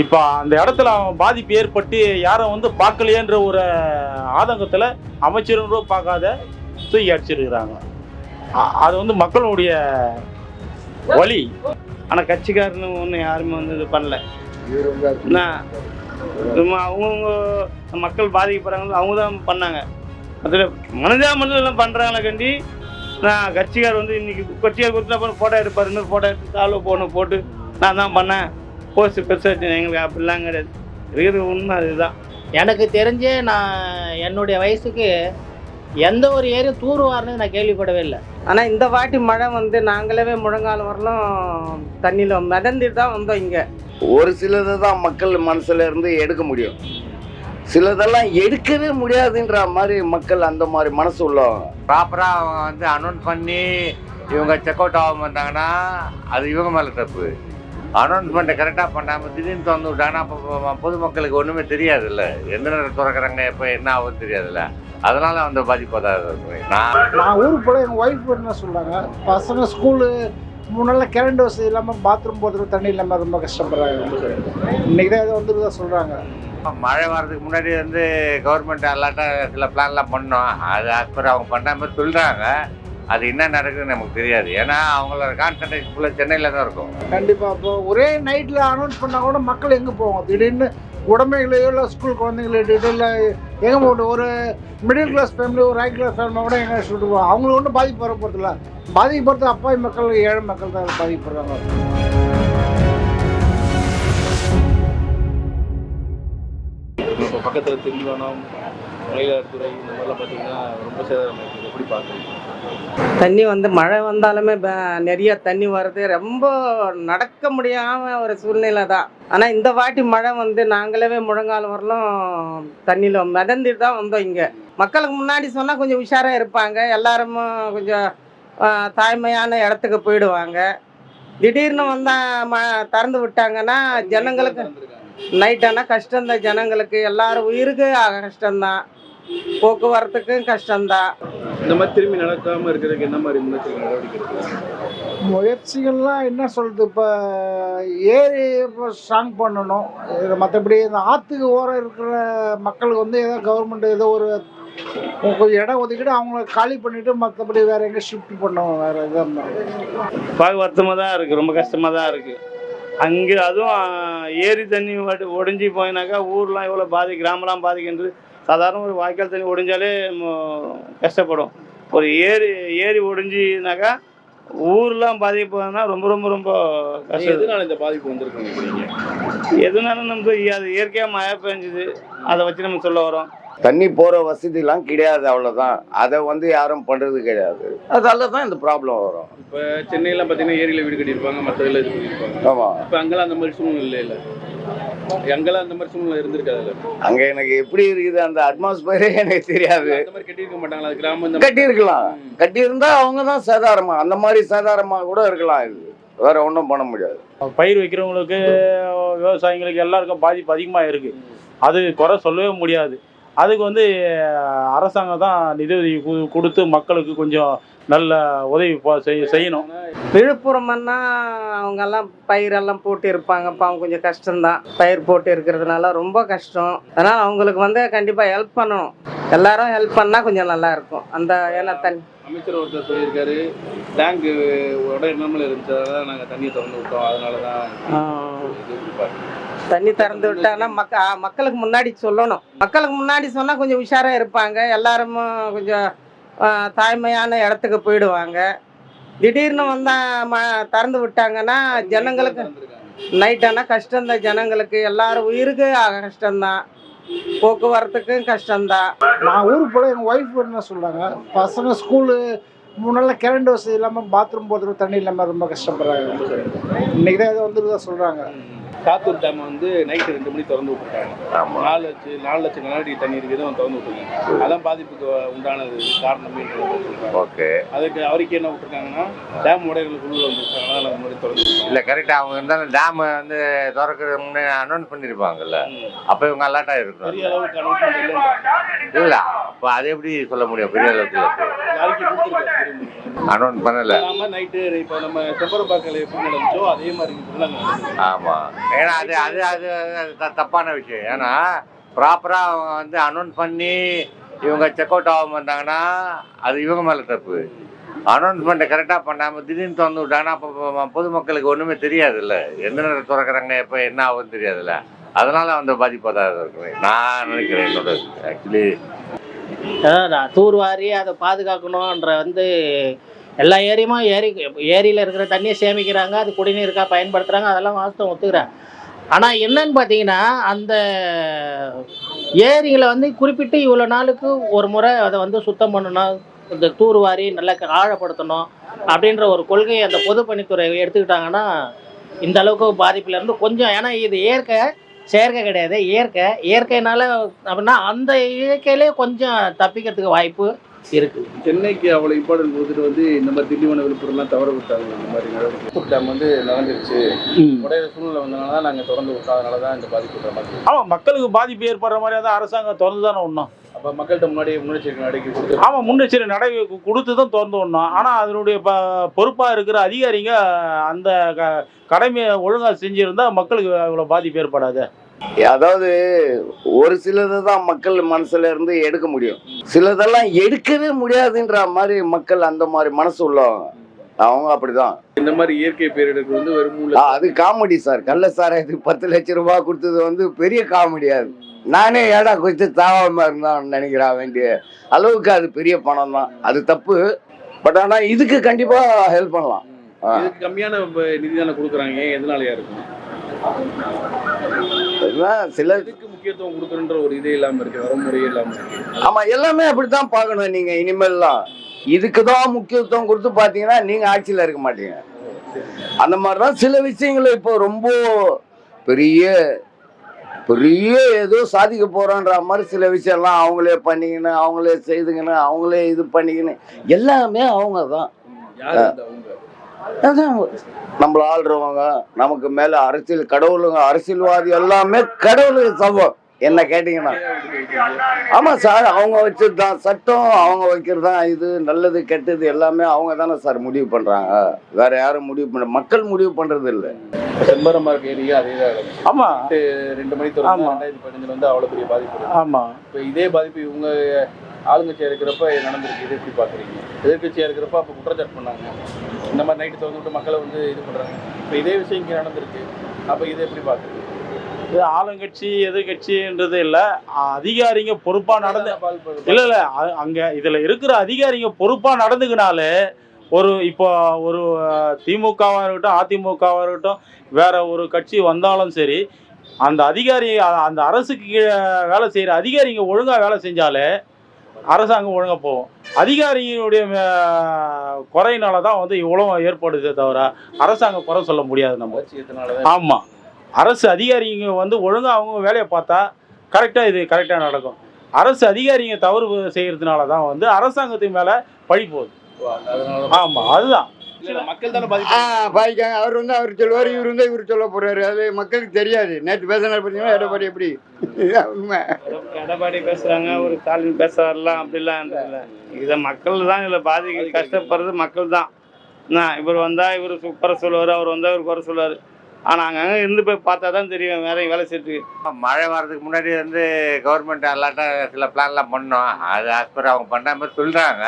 இப்போ அந்த இடத்துல அவன் பாதிப்பு ஏற்பட்டு யாரும் வந்து பார்க்கலையேன்ற ஒரு ஆதங்கத்தில் அமைச்சரும் பார்க்காத தூக்கி அடிச்சிருக்கிறாங்க. அது வந்து மக்களுடைய வழி ஆனால் கட்சிக்காரனு ஒன்றும் யாருமே வந்து இது பண்ணல. என்ன? அவங்கவுங்க மக்கள் பாதிக்கப்படுறாங்க அவங்க தான் பண்ணாங்க. அதில் மனிதா மனிதெல்லாம் பண்ணுறாங்களே கண்டி. நான் கட்சிக்கார் வந்து இன்னைக்கு கட்சிக்கார் கொடுத்தா அப்புறம் ஃபோட்டோ எடுப்பார் இன்னொரு ஃபோட்டோ எடுத்து தாழ்வு போன போட்டு நான் தான் பண்ணேன். போஸ்ட் பெருசாக எங்களுக்கு அப்படிலாம் கிடையாது. இருக்கிறது உண்மை அதுதான். எனக்கு தெரிஞ்சே நான் என்னுடைய வயசுக்கு எந்த ஒரு ஏரியும் தூர்வாருன்னு நான் கேள்விப்படவே இல்லை. ஆனால் இந்த வாட்டி மழை வந்து நாங்களே முழங்கால் வரலும் தண்ணியில் மிதந்துட்டு தான் வந்தோம் இங்கே. ஒரு சிலதை தான் மக்கள் மனசுல இருந்து எடுக்க முடியும். சிலதெல்லாம் எடுக்கவே முடியாதுன்ற மாதிரி மக்கள் அந்த மாதிரி மனசு உள்ளவங்க ப்ராப்பராக அவங்க வந்து அனௌன்ஸ் பண்ணி இவங்க செக் அவுட் ஆகாம வந்தாங்கன்னா அது இவங்க மேலே தப்பு. அனௌன்ஸ்மெண்ட்டை கரெக்டாக பண்ணாமல் திடீர்னு திறந்து விட்டாங்கன்னா அப்போ பொதுமக்களுக்கு ஒன்றுமே தெரியாதுல்ல. எந்த நேரம் திறக்கிறாங்க எப்போ என்ன ஆகும்னு தெரியாதுல்ல. அதனால அந்த பாதிப்பு தான் இருக்கும் நான் நான் ஊருக்கு போல எங்கள் ஒய்ஃப் என்ன சொல்கிறாங்க பசங்க ஸ்கூலு முன்னெல்லாம் கரண்ட் வசதி இல்லாமல் பாத்ரூம் போகிறதுக்கு தண்ணி இல்லாமல் ரொம்ப கஷ்டப்படுறாங்க. இன்னைக்கு தான் ஏதோ வந்துருதா சொல்கிறாங்க மழை வர்றதுக்கு முன்னாடி வந்து கவர்மெண்ட் அல்லாட்டாக சில பிளான்லாம் பண்ணோம். அது அப்புறம் அவங்க பண்ணாமல் சொல்கிறாங்க அது என்ன நடக்குதுன்னு நமக்கு தெரியாது. ஏன்னா அவங்களோட கான்சன்ட்ரேஷன் ஃபுல்லாக சென்னையில் தான் இருக்கும். கண்டிப்பாக இப்போ ஒரே நைட்டில் அனௌன்ஸ் பண்ணால் கூட மக்கள் எங்கே போவாங்க? திடீர்னு உடமைகளையோ இல்லை ஸ்கூல் குழந்தைங்களோ இல்லை எங்கே போகணும் ஒரு மிடில் கிளாஸ் ஃபேமிலி ஒரு ஹை கிளாஸ் ஃபேமிலி கூட எங்கே சொல்லிட்டு போவாங்க அவங்களுக்கு ஒன்றும் பாதிப்பு வர போகிறதில்ல பாதிக்கப்படுறது அப்பாவி மக்கள் ஏழை மக்கள் தான் பாதிக்கப்படுறாங்க. இப்போ பக்கத்தில் திண்டிவனம் மயிலாடுதுறை இந்த மாதிரிலாம் பார்த்தீங்கன்னா ரொம்ப சேதம் இருக்குது எப்படி பார்க்குறீங்க தண்ணி வந்து மழை வந்தாலுமே நிறைய தண்ணி வருது. ரொம்ப நடக்க முடியாமல் ஒரு சூழ்நிலை தான். ஆனால் இந்த வாட்டி மழை வந்து நாங்களே முழங்கால் வரலும் தண்ணியில் மிதந்துட்டு தான் வந்தோம் இங்கே. மக்களுக்கு முன்னாடி சொன்னால் கொஞ்சம் உஷாராக இருப்பாங்க. எல்லாரும் கொஞ்சம் தாய்மையான இடத்துக்கு போயிடுவாங்க. திடீர்னு வந்தால் ம திறந்து விட்டாங்கன்னா ஜனங்களுக்கு நைட் ஆனால் கஷ்டம்தான் ஜனங்களுக்கு. எல்லாரும் உயிருக்கு ஆக கஷ்டம்தான். போக்குவரத்துக்கும் கஷ்டம்தான். இந்த மாதிரி திரும்பி நடக்காமல் இருக்கிறதுக்கு என்ன மாதிரி முன்னெச்சரிக்கை நடவடிக்கை முயற்சிகள்லாம் என்ன சொல்கிறது இப்போ ஏரி இப்போ ஸ்ட்ராங் பண்ணணும். இது மற்றபடி இந்த ஆற்றுக்கு ஓரம் இருக்கிற மக்களுக்கு வந்து ஏதோ கவர்மெண்ட் ஏதோ ஒரு கொஞ்சம் இடம் ஒதுக்கிட்டு அவங்கள காலி பண்ணிவிட்டு மற்றபடி வேறு எங்கே ஷிஃப்ட் பண்ணணும்? வேறு எதுவும் பார்க்க வருத்தமாக தான் இருக்குது ரொம்ப கஷ்டமாக தான் இருக்குது அங்கே அதுவும் ஏரி தண்ணி வாட்டு ஒடிஞ்சு போயினாக்கா ஊர்லாம் எவ்வளோ பாதி கிராமம்லாம் பாதிக்கின்றது. சாதாரண ஒரு வாய்க்கால் தண்ணி ஒடிஞ்சாலே ம- கஷ்டப்படும். ஒரு ஏரி ஏரி ஒடிஞ்சினாக்கா ஊர்லாம் பாதிப்புனா ரொம்ப ரொம்ப ரொம்ப கஷ்டம். எதனால இந்த பாதிப்பு நினைக்கிறீங்க எதுனாலும் நம்ம அது இயற்கையாக மழை பெஞ்சுது அதை வச்சு நம்ம சொல்ல வரோம். தண்ணி போற வசதிலாம் கிடையாது அவ்வளவுதான். அதை வந்து யாரும் பண்றது கிடையாது. அதால தான் இந்த ப்ராப்ளம் வரும். இப்போ சென்னையெல்லாம் பார்த்தீங்கன்னா ஏரியில் வீடு கட்டியிருப்பாங்க மற்ற இது பண்ணியிருப்பாங்க. ஆமா. இப்போ அங்கெல்லாம் அந்த மாதிரி சூழ்நிலை இல்லை. இல்லை அங்கெல்லாம் அந்த மாதிரி சூழ்நிலை இருந்திருக்காதுல்ல அங்க எனக்கு எப்படி இருக்குது அந்த அட்மாஸ்பியரே எனக்கு தெரியாது. அந்த மாதிரி கட்டியிருக்க மாட்டாங்களா? அது கிராமம் இந்த கட்டி இருக்கலாம் கட்டி இருந்தா அவங்க தான் சேதாரமா அந்த மாதிரி சேதாரமா கூட இருக்கலாம் இது. வேற ஒன்றும் பண்ண முடியாது. பயிர் வைக்கிறவங்களுக்கு விவசாயிங்களுக்கு எல்லாருக்கும் பாதிப்பு அதிகமாக இருக்குது அது குறை சொல்லவே முடியாது. அதுக்கு வந்து அரசாங்கம் தான் நிதி கொடுத்து மக்களுக்கு கொஞ்சம் நல்ல உதவி செய்யணும். விழுப்புரம்னா அவங்கெல்லாம் பயிரெல்லாம் போட்டு இருப்பாங்க இப்போ அவங்க கொஞ்சம் கஷ்டம்தான். பயிர் போட்டு இருக்கிறதுனால ரொம்ப கஷ்டம். அதனால் அவங்களுக்கு வந்து கண்டிப்பாக ஹெல்ப் பண்ணணும். எல்லாரும் ஹெல்ப் பண்ணால் கொஞ்சம் நல்லா இருக்கும். அந்த ஏன்னா தண்ணி அமைச்சர் ஒருத்தர் சொல்லியிருக்காரு டேங்க் உடைய நிலைமையில் இருந்துச்சு நாங்கள் தண்ணியை திறந்து விட்டோம். அதனால தான். தண்ணி திறந்து விட்டாங்கன்னா மக்க மக்களுக்கு முன்னாடி சொல்லணும். மக்களுக்கு முன்னாடி சொன்னால் கொஞ்சம் உஷாராக இருப்பாங்க. எல்லாரும் கொஞ்சம் தாய்மையான இடத்துக்கு போயிடுவாங்க. திடீர்னு வந்தால் ம திறந்து விட்டாங்கன்னா ஜனங்களுக்கு நைட் ஆனால் கஷ்டம்தான் ஜனங்களுக்கு. எல்லாரும் உயிருக்கு கஷ்டம்தான். போக்குவரத்துக்கும் கஷ்டம்தான். நான் ஊருக்கு போல எங்கள் ஒய்ஃப் என்ன சொல்கிறாங்க பசங்க ஸ்கூலு முன்னெல்லாம் கரண்ட் வசதி இல்லாமல் பாத்ரூம் போகிறதுக்கு தண்ணி இல்லாமல் ரொம்ப கஷ்டப்படுறாங்க. இன்னைக்கு தான் ஏதோ வந்துருதா சொல்கிறாங்க காத்தூர் டேம் வந்து நைட்டு ரெண்டு மணி திறந்து விட்டுருக்காங்க. நாலு லட்சம் நாலு லட்சம் கனஅடி தண்ணி இருக்குது அவன் திறந்து விட்டுருக்காங்க. அதான் பாதிப்புக்கு உண்டானது காரணமே ஓகே. அதுக்கு அவருக்கு என்ன விட்டுருக்காங்கன்னா டேம் உடையர்கள் குழு வந்துருக்காங்க. அதனால அந்த மாதிரி திறந்து. இல்லை கரெக்டாக அவங்க இருந்தாலும் டேம் வந்து திறக்கிறது முன்னே அனௌன்ஸ் பண்ணியிருப்பாங்கல்ல அப்போ இவங்க அலர்ட்டாக பெரிய இருக்கணும் அளவுக்கு அனௌன்ஸ்மெண்ட் இல்லை இல்லை அப்போ அதை எப்படி சொல்ல முடியும்? பெரிய அளவுக்கு. அனௌன்ஸ் பண்ணல. நைட்டு இப்போ நம்ம செம்பரம்பாக்கல எப்படி நடந்துச்சோ அதே மாதிரி ஆமாம் ஏன்னா அது அது அது தப்பான விஷயம். ஏன்னா ப்ராப்பராக அவங்க வந்து அனௌன்ஸ் பண்ணி இவங்க செக் அவுட் ஆகாம வந்தாங்கன்னா அது இவங்க மேலே தப்பு. அனௌன்ஸ்மெண்ட்டை கரெக்டாக பண்ணாமல் திடீர்னு திறந்து விட்டாங்கன்னா அப்போ பொதுமக்களுக்கு ஒன்றுமே தெரியாதுல்ல. எந்த நேரம் திறக்கிறாங்க எப்போ என்ன ஆகும்னு தெரியாதுல்ல. அதனால அந்த பாதிப்பாக தான் இருக்கிறேன் நான் நினைக்கிறேன் என்னோட ஆக்சுவலி அதான் நான் தூர்வாரி அதை பாதுகாக்கணுன்ற வந்து எல்லா ஏரியுமா ஏரி ஏரியில் இருக்கிற தண்ணியை சேமிக்கிறாங்க அது குடிநீருக்காக பயன்படுத்துகிறாங்க அதெல்லாம் வாஸ்தவம் ஒத்துக்கிறேன். ஆனால் என்னன்னு பார்த்தீங்கன்னா அந்த ஏரிகளை வந்து குறிப்பிட்டு இவ்வளோ நாளுக்கு ஒரு முறை அதை வந்து சுத்தம் பண்ணணும் இந்த தூர்வாரி நல்லா ஆழப்படுத்தணும் அப்படின்ற ஒரு கொள்கையை அந்த பொதுப்பணித்துறை எடுத்துக்கிட்டாங்கன்னா இந்த அளவுக்கு பாதிப்புலேருந்து கொஞ்சம் ஏன்னா இது இயற்கை செயற்கை கிடையாது இயற்கை. இயற்கைனால அப்படின்னா அந்த இயற்கையிலே கொஞ்சம் தப்பிக்கிறதுக்கு வாய்ப்பு. இருக்கு. சென்னைக்கு அவ்வளோ இம்பார்ட்டன்ட் கொடுத்துட்டு வந்து இந்த மாதிரி திண்டிவன விழுப்புரம்லாம் தவற விட்டாங்க இந்த மாதிரி நடவடிக்கை டேம் வந்து நடந்துருச்சு உடைய சூழ்நிலை வந்தனால தான் நாங்கள் திறந்து விட்டோம் தான் இந்த பாதிப்பு மாதிரி ஆமாம் மக்களுக்கு பாதிப்பு ஏற்படுற மாதிரியா தான் அரசாங்கம் திறந்து தானே ஒன்றும் அப்போ மக்கள்கிட்ட முன்னாடி முன்னெச்சரிக்கை நடவடிக்கை கொடுத்து ஆமாம் முன்னெச்சரிக்கை நடை கொடுத்து தான் திறந்து விடணும். ஆனால் அதனுடைய ப பொறுப்பாக இருக்கிற அதிகாரிங்க அந்த க கடமையை ஒழுங்காக செஞ்சுருந்தா மக்களுக்கு இவ்வளோ பாதிப்பு ஏற்படாது. அதாவது ஒரு சிலது தான் மக்கள் மனசுல இருந்து எடுக்க முடியும். சிலதெல்லாம் எடுக்கவே முடியாதுன்ற மாதிரி மக்கள் அந்த மாதிரி மனசு உள்ளவங்க. அவங்க அப்படிதான். இந்த மாதிரி இயற்கை பேரிடருக்கு வந்து வெறும் ஆ, அது காமெடி சார் கள்ள சாராயத்துக்கு பத்து லட்சம் ரூபாய் கொடுத்தது வந்து பெரிய காமெடி அது. நானே ஏடா குறித்து தாவாம இருந்தான் நினைக்கிறேன் வேண்டிய அளவுக்கு அது பெரிய பணம் தான். அது தப்பு. பட் ஆனா இதுக்கு கண்டிப்பா ஹெல்ப் பண்ணலாம். கம்மியான நிதி தானே கொடுக்குறாங்க. எதனாலயா இருக்கும்? சில முக்கியத்துவம் கொடுக்குறன்ற ஒரு இதே இல்லாம இருக்கு வரமுறையே இல்லாம இருக்கு? ஆமா எல்லாமே அப்படித்தான் பார்க்கணும் நீங்க இனிமேல்லாம். இதுக்கு தான் முக்கியத்துவம் கொடுத்து பார்த்தீங்கன்னா நீங்க ஆட்சியில் இருக்க மாட்டீங்க. அந்த மாதிரி தான் சில விஷயங்கள் இப்போ ரொம்ப பெரிய பெரிய ஏதோ சாதிக்க போறோன்ற மாதிரி சில விஷயம்லாம் அவங்களே பண்ணிக்கின்னு அவங்களே செய்துக்கின்னு அவங்களே இது பண்ணிக்கின்னு எல்லாமே அவங்க? தான் அதான். நம்மள ஆள்றவங்க நமக்கு மேல அரசியல் கடவுளுங்க அரசியல்வாதி எல்லாமே கடவுளுக்கு சமம். என்ன கேட்டீங்கன்னா ஆமா சார் அவங்க வச்சது தான் சட்டம் அவங்க வைக்கிறது தான் இது நல்லது கெட்டது எல்லாமே அவங்க தானே சார் முடிவு பண்றாங்க. வேற யாரும் முடிவு பண்ண மக்கள் முடிவு பண்றது இல்லை செம்பரம்பாக்கு ஏரியா அதே ஆமாம் ரெண்டு மணி தொடர்ந்து ஆமா. ரெண்டாயிரத்தி பதினஞ்சுல வந்து அவ்வளவு பெரிய பாதிப்பு. ஆமாம் இப்ப இதே பாதிப்பு இவங்க ஆளுங்கட்சியா இருக்கிறப்ப நடந்திருக்கு. இது எப்படி பாக்குறீங்க? எதிர்கட்சியா இருக்கிறப்ப அப்ப குற்றச்சாட்டு பண்ணாங்க. இந்த மாதிரி நைட்டு திறந்து விட்டு மக்களை வந்து இது பண்றாங்க. இப்ப இதே விஷயம் இங்க நடந்திருக்கு. அப்ப இதை எப்படி பாக்குறீங்க இது ஆளுங்கட்சி எதிர்கட்சின்றது இல்லை. அதிகாரிங்க பொறுப்பாக நடந்து இல்லை இல்லை. அங்கே இதில் இருக்கிற அதிகாரிங்க பொறுப்பாக நடந்துக்கினாலே ஒரு இப்போ ஒரு திமுகவாக இருக்கட்டும் அதிமுகவாக இருக்கட்டும் வேற ஒரு கட்சி வந்தாலும் சரி அந்த அதிகாரி அந்த அரசுக்கு கீழே வேலை செய்கிற அதிகாரிங்க ஒழுங்காக வேலை செஞ்சாலே அரசாங்கம் ஒழுங்காக போகும். அதிகாரிகளுடைய அஹ், குறையினால தான் வந்து இவ்வளோ ஏற்படுதே தவிர அரசாங்கம் குறை சொல்ல முடியாது நம்ம. ஆமாம் அரசு அதிகாரிங்க வந்து ஒழுங்காக அவங்க வேலையை பார்த்தா கரெக்டாக இது கரெக்டாக நடக்கும். அரசு அதிகாரிங்க தவறு செய்கிறதுனால தான் வந்து அரசாங்கத்தின் மேலே பழி போகுது. ஆமாம் அதுதான். பாதிக்காங்க. அவர் வந்து அவர் சொல்லுவார் இவர் வந்து இவர் சொல்ல போறாரு. அது மக்களுக்கு தெரியாது. நேற்று பேசினார் பார்த்தீங்கன்னா எடப்பாடி எப்படி? உண்மை. எடப்பாடி பேசுறாங்க ஒரு ஸ்டாலின் பேசுறாருலாம் அப்படிலாம் இல்லை இதை மக்கள் தான் இதில் பாதிக்க கஷ்டப்படுறது மக்கள் தான். என்ன இவர் வந்தா இவர் குறை சொல்லுவார் அவர் வந்தா இவர் குறை சொல்லுவார். ஆனால் அங்கங்கே இருந்து போய் பார்த்தா தான் தெரியும் வேற வேலை செய்யறதுக்கு மழை வர்றதுக்கு முன்னாடி வந்து கவர்மெண்ட் எல்லாட்டும் சில பிளான்லாம் பண்ணோம். அது ஆஸ் பர் அவங்க பண்ண மாதிரி சொல்கிறாங்க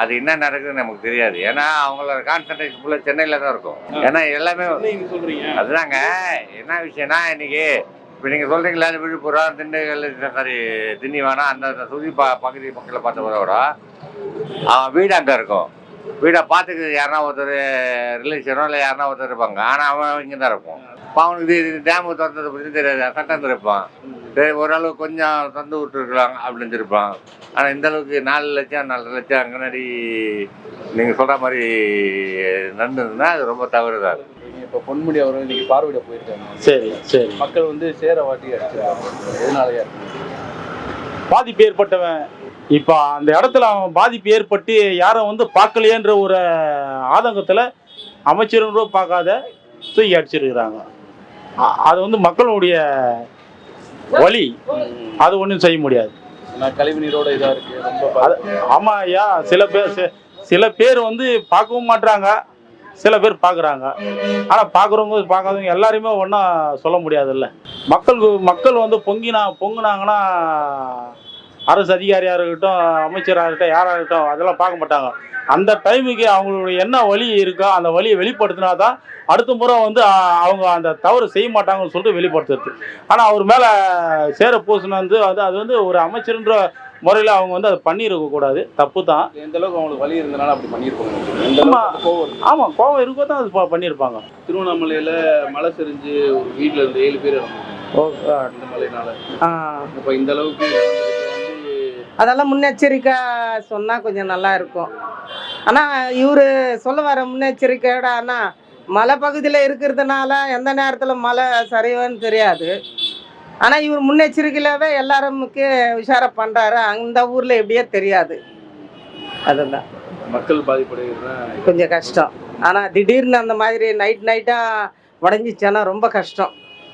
அது என்ன நடக்குதுன்னு நமக்கு தெரியாது. ஏன்னா அவங்களோட கான்சன்ட்ரேஷன் ஃபுல்லாக சென்னையில் தான் இருக்கும். ஏன்னா எல்லாமே அதுதாங்க. என்ன விஷயம்னா இன்னைக்கு இப்போ நீங்கள் சொல்கிறீங்களா விழுப்புரம் திண்டுக்கல் சாரி திண்டிவனம் அந்த சுதி ப பகுதி மக்களை பார்த்தவரோட அவன் வீடு அங்கே இருக்கும். வீடை பார்த்துக்கு யாருனா ஒருத்தர் ரிலேஷனோ இல்லை யாருனா ஒருத்தர் இருப்பாங்க. ஆனால் அவன் இங்கே தான் இருப்பான். இப்போ அவனுக்கு டேமு திறந்ததை பற்றி தெரியாது. சட்டம் இருப்பான் ஓரளவு கொஞ்சம் தந்து விட்டுருக்கலாம் அப்படின்னு இருப்பான் ஆனால் இந்த அளவுக்கு நாலு லட்சம் நாலு லட்சம் அங்கனாடி நீங்கள் சொல்கிற மாதிரி நடந்ததுன்னா அது ரொம்ப தவறு தான். இப்ப பொன்முடி அவர்கள் இன்னைக்கு பார்வையிட போயிருக்காங்க. சரி சரி. மக்கள் வந்து சேர வாட்டி எதனாலயா பாதிப்பு ஏற்பட்டவன் இப்போ அந்த இடத்துல அவன் பாதிப்பு ஏற்பட்டு யாரும் வந்து பார்க்கலையேன்ற ஒரு ஆதங்கத்தில் அமைச்சரும் கூட பார்க்காத தூக்கி அடிச்சிருக்கிறாங்க. அது வந்து மக்களுடைய வழி அது ஒன்றும் செய்ய முடியாது. கழிவு நீரோட இதா இருக்கு ரொம்ப பாதிப்பு. ஆமா ஐயா சில பேர் சில பேர் வந்து பார்க்கவும் மாட்றாங்க. சில பேர் பார்க்குறாங்க. ஆனால் பார்க்குறவங்க பார்க்காதவங்க எல்லாரையுமே ஒன்றா சொல்ல முடியாதுல்ல. மக்கள் மக்கள் வந்து பொங்கினா பொங்குனாங்கன்னா அரசு அதிகாரியாக இருக்கட்டும் அமைச்சராக இருக்கட்டும் யாராக இருக்கட்டும் அதெல்லாம் பார்க்க மாட்டாங்க. அந்த டைமுக்கு அவங்களுடைய என்ன வழி இருக்கோ அந்த வழியை வெளிப்படுத்தினா தான் அடுத்த முறை வந்து அவங்க அந்த தவறு செய்ய மாட்டாங்கன்னு சொல்லிட்டு வெளிப்படுத்துறது. ஆனால் அவர் மேலே சேர பூசின வந்து அது அது வந்து ஒரு அமைச்சர்ன்ற முறையில் அவங்க வந்து அதை பண்ணியிருக்க கூடாது. தப்பு தான் எந்த அளவுக்கு அவங்களுக்கு வலி இருந்தனால அப்படி பண்ணியிருப்பாங்க. ஆமாம் கோவம் இருக்கோ? தான் அது பண்ணியிருப்பாங்க. திருவண்ணாமலையில மழை சரிஞ்சு ஒரு வீட்ல இருந்து ஏழு பேர் இறந்தாங்க இந்த ஆ. இப்ப இந்த அளவுக்கு அதெல்லாம் முன்னெச்சரிக்கை சொன்னால் கொஞ்சம் நல்லா இருக்கும். ஆனால் இவர் சொல்ல வர முன்னெச்சரிக்கையோட ஆனால் மலை பகுதியில் இருக்கிறதுனால எந்த நேரத்தில் மழை சரிவன்னு தெரியாது. ஆனால் இவர் முன்னெச்சரிக்கையிலவே எல்லாருமுக்கு உஷாரா பண்ணுறாரு அந்த ஊரில் எப்படியே தெரியாது. அதுதான். மக்கள் பாதிப்படைகிறதுதான் கொஞ்சம் கஷ்டம். ஆனால் திடீர்னு அந்த மாதிரி நைட் நைட்டாக உடஞ்சிச்சுன்னா ரொம்ப கஷ்டம்.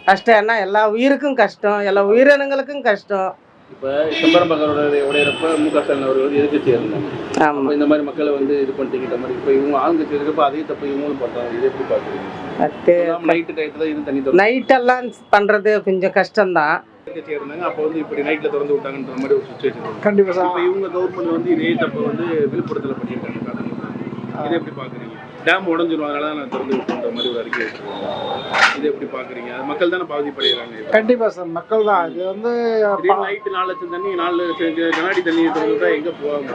கஷ்டம் ஏன்னா எல்லா உயிருக்கும் கஷ்டம். எல்லா உயிரினங்களுக்கும் கஷ்டம். இப்ப செம்பரம்பகரோட உடையிறப்ப மு க ஸ்டாலின் அவர்கள் வந்து எதிர்கட்சி இருந்தாங்க ஆமாம் அப்ப இந்த மாதிரி மக்களை வந்து இது இந்த மாதிரி இப்ப இவங்க ஆளுங்கட்சி இருக்கப்ப அதே தப்பு இவங்களும் பண்றாங்க. இதை எப்படி பாக்குறீங்க அது நைட்டு டயத்துல இது தண்ணி நைட்டெல்லாம் பண்ணுறது கொஞ்சம் கஷ்டம்தான். எதிர்கட்சியா இருந்தாங்க. அப்ப வந்து இப்படி நைட்ல திறந்து விட்டாங்கன்ற மாதிரி ஒரு சுச்சுவேஷன் கண்டிப்பாக இவங்க கவர்மெண்ட் வந்து இதே தப்பு வந்து விழுப்புரத்துல பண்ணியிருக்காங்க. இதை எப்படி பாக்குறீங்க? டேம் உடஞ்சிரும் அதனால தான் நான் திறந்து விட்டுன்ற மாதிரி ஒரு அறிக்கை வச்சிருக்காங்க. இதை எப்படி பாக்குறீங்க? அது மக்கள் தானே பாதிப்படைகிறாங்க கண்டிப்பாக சார் மக்கள் தான். இது வந்து நைட்டு நாலு லட்சம் தண்ணி நாலு லட்சம் கண்ணாடி தண்ணி திறந்து விட்டா எங்க போவாங்க?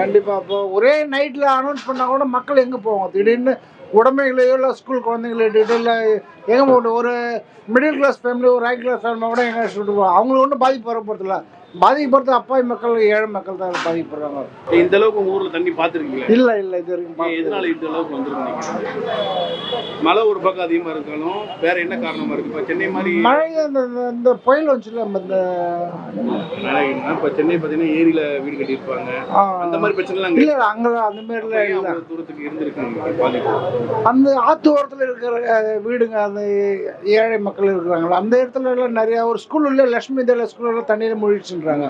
கண்டிப்பாக இப்போ ஒரே நைட்டில் அனௌன்ஸ் பண்ணால் கூட மக்கள் எங்கே போவாங்க? திடீர்னு உடமைகளையோ இல்லை ஸ்கூல் குழந்தைங்கள இட்டுட்டு இல்லை எங்கே ஒரு மிடில் கிளாஸ் ஃபேமிலி ஒரு ஹை கிளாஸ் ஃபேமிலி கூட எங்கே சொல்லிட்டு போவாங்க அவங்களுக்கு ஒன்றும் பாதிப்பு வர போகிறதில்ல பாதிக்கப்படுறது அப்பாவி மக்கள் ஏழை மக்கள் தான் பாதிக்கப்படுறாங்க. இந்த அளவுக்கு உங்க ஊர்ல தண்ணி பாத்துருக்கீங்களா? இல்லை இல்லை இது வரைக்கும் எதனால இந்த அளவுக்கு வந்திருக்கு மழை ஒரு பக்கம் அதிகமா இருந்தாலும் வேற என்ன காரணமா இருக்கு? இப்ப சென்னை மாதிரி மழை இந்த புயல் வந்துச்சுல இந்த இப்ப சென்னை பாத்தீங்கன்னா ஏரியில வீடு கட்டியிருப்பாங்க. அந்த மாதிரி பிரச்சனை இல்லை அங்கே அந்த அவ்வளவு தூரத்துக்கு இருந்திருக்கு பாதிப்பு? அந்த ஆத்து ஓரத்தில் இருக்கிற வீடுங்க அந்த ஏழை மக்கள் இருக்கிறாங்களா அந்த இடத்துல எல்லாம் நிறைய ஒரு ஸ்கூல் உள்ள லட்சுமி தேல ஸ்கூல்ல தண்ணியில மூழ்கிச்சுன்றாங்க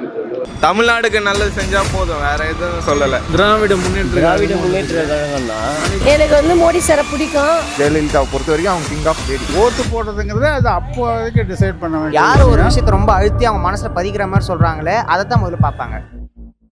தமிழ்நாடுக்கு நல்லது செஞ்சா போதும் வேற எதுவும் சொல்லல. திராவிட முன்னேற்ற திராவிட முன்னேற்ற கழகம்னா? எனக்கு வந்து மோடி சாரை பிடிக்கும். ஜெயலலிதாவை பொறுத்த வரைக்கும் அவங்க கிங் ஆஃப் லேடி ஓட்டு போடுறதுங்கிறது அது அப்போதைக்கு டிசைட் பண்ண யார் ஒரு விஷயத்தை ரொம்ப அழுத்தி அவங்க மனசுல பதிக்கிற மாதிரி சொல்றாங்களே அதை தான் முதல்ல பார்ப்பாங்க.